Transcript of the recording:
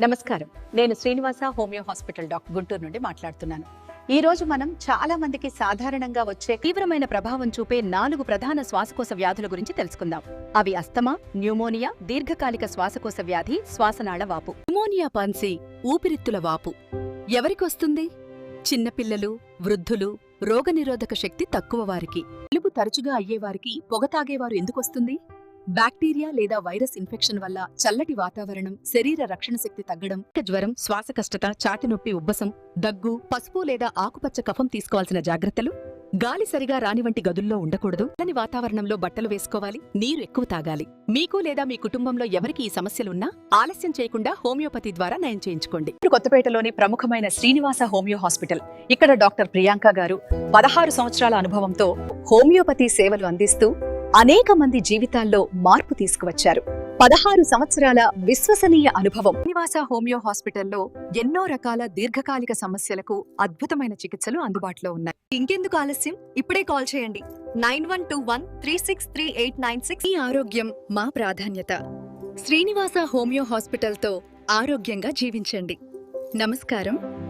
నమస్కారం. నేను Srinivasa homeo hospital doctor Guntur నుండి మాట్లాడుతున్నాను. ఈ రోజు మనం చాలా మందికి సాధారణంగా వచ్చే తీవ్రమైన ప్రభావం చూపే నాలుగు ప్రధాన శ్వాసకోశ వ్యాధుల గురించి తెలుసుకుందాం. అవి అస్తమా న్యూమోనియా దీర్ఘకాలిక శ్వాసకోశ వ్యాధి శ్వాసనాళ వాపు. న్యూమోనియా పాన్సి ఊపిరిత్తుల వాపు. ఎవరికొస్తుంది చిన్నపిల్లలు వృద్ధులు రోగనిరోధక శక్తి తక్కువ వారికి. జలుబు తరచుగా అయ్యేవారికి పొగ తాగేవారు ఎందుకొస్తుంది బ్యాక్టీరియా లేదా వైరస్ ఇన్ఫెక్షన్ వల్ల చల్లటి వాతావరణం శరీర రక్షణ శక్తి తగ్గడం జ్వరం శ్వాసకష్టత చాటినొప్పి ఛాతి నొప్పి ఉబ్బసం దగ్గు పసుపు లేదా ఆకుపచ్చ కఫం తీసుకోవాల్సిన జాగ్రత్తలు? గాలి సరిగా రాని వంటి గదుల్లో ఉండకూడదు. దాని వాతావరణంలో బట్టలు వేసుకోవాలి. నీరు ఎక్కువ తాగాలి. మీకు లేదా మీ కుటుంబంలో ఎవరికి ఈ సమస్యలున్నా ఆలస్యం చేయకుండా హోమియోపతి ద్వారా నయం చేయించుకోండి. ఇప్పుడు కొత్తపేటలోని ప్రముఖమైన శ్రీనివాస హోమియో హాస్పిటల్. ఇక్కడ డాక్టర్ ప్రియాంక గారు పదహారు సంవత్సరాల అనుభవంతో హోమియోపతి సేవలు అందిస్తూ అనేక మంది జీవితాల్లో మార్పు తీసుకువచ్చారు. పదహారు సంవత్సరాల విశ్వసనీయ అనుభవం. నివాస హోమియో హాస్పిటల్లో ఎన్నో రకాల దీర్ఘకాలిక సమస్యలకు అద్భుతమైన చికిత్సలు అందుబాటులో ఉన్నాయి. ఇంకెందుకు ఆలస్యం? ఇప్పుడే కాల్ చేయండి. Nine one two one three six three eight nine six. ఈ ఆరోగ్యం మా ప్రాధాన్యత. శ్రీనివాస హోమియో హాస్పిటల్తో ఆరోగ్యంగా జీవించండి. నమస్కారం.